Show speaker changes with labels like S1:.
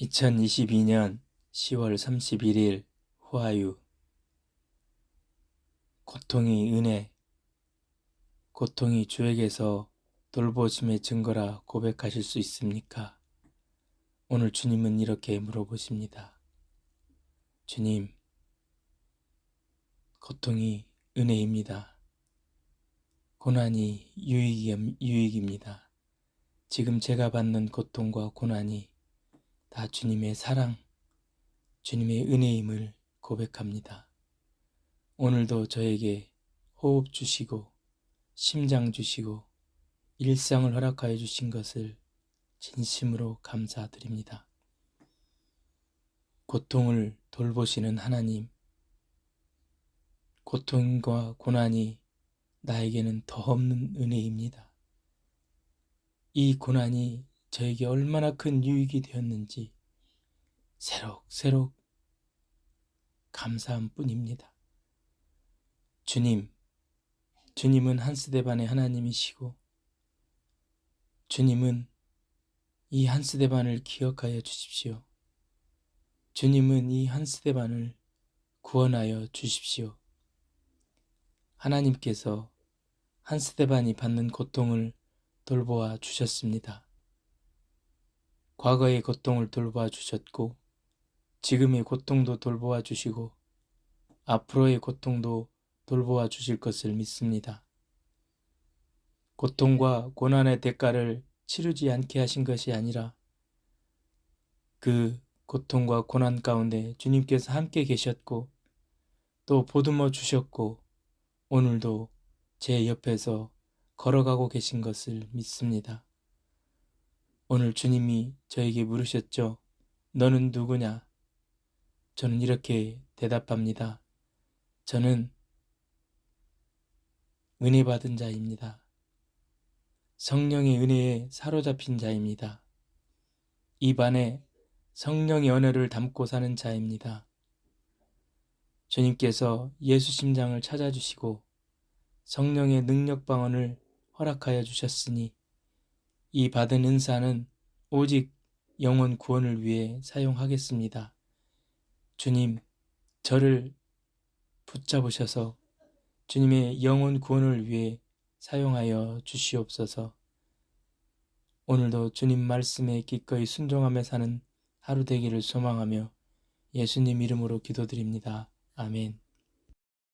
S1: 2022년 10월 31일 후아유 고통이 은혜 고통이 주에게서 돌보심의 증거라 고백하실 수 있습니까? 오늘 주님은 이렇게 물어보십니다. 주님, 고통이 은혜입니다. 고난이 유익이, 유익입니다. 지금 제가 받는 고통과 고난이 다 주님의 사랑, 주님의 은혜임을 고백합니다. 오늘도 저에게 호흡 주시고, 심장 주시고, 일상을 허락하여 주신 것을 진심으로 감사드립니다. 고통을 돌보시는 하나님, 고통과 고난이 나에게는 더 없는 은혜입니다. 이 고난이 저에게 얼마나 큰 유익이 되었는지 새록새록 감사함 뿐입니다. 주님, 주님은 한스데반의 하나님이시고, 주님은 이 한스데반을 기억하여 주십시오. 주님은 이 한스데반을 구원하여 주십시오. 하나님께서 한스데반이 받는 고통을 돌보아 주셨습니다. 과거의 고통을 돌보아 주셨고, 지금의 고통도 돌보아 주시고, 앞으로의 고통도 돌보아 주실 것을 믿습니다. 고통과 고난의 대가를 치르지 않게 하신 것이 아니라, 그 고통과 고난 가운데 주님께서 함께 계셨고, 또 보듬어 주셨고, 오늘도 제 옆에서 걸어가고 계신 것을 믿습니다. 오늘 주님이 저에게 물으셨죠. 너는 누구냐? 저는 이렇게 대답합니다. 저는 은혜 받은 자입니다. 성령의 은혜에 사로잡힌 자입니다. 입 안에 성령의 언어를 담고 사는 자입니다. 주님께서 예수 심장을 찾아주시고 성령의 능력 방언을 허락하여 주셨으니 이 받은 은사는 오직 영혼 구원을 위해 사용하겠습니다. 주님, 저를 붙잡으셔서 주님의 영혼 구원을 위해 사용하여 주시옵소서. 오늘도 주님 말씀에 기꺼이 순종하며 사는 하루 되기를 소망하며 예수님 이름으로 기도드립니다. 아멘.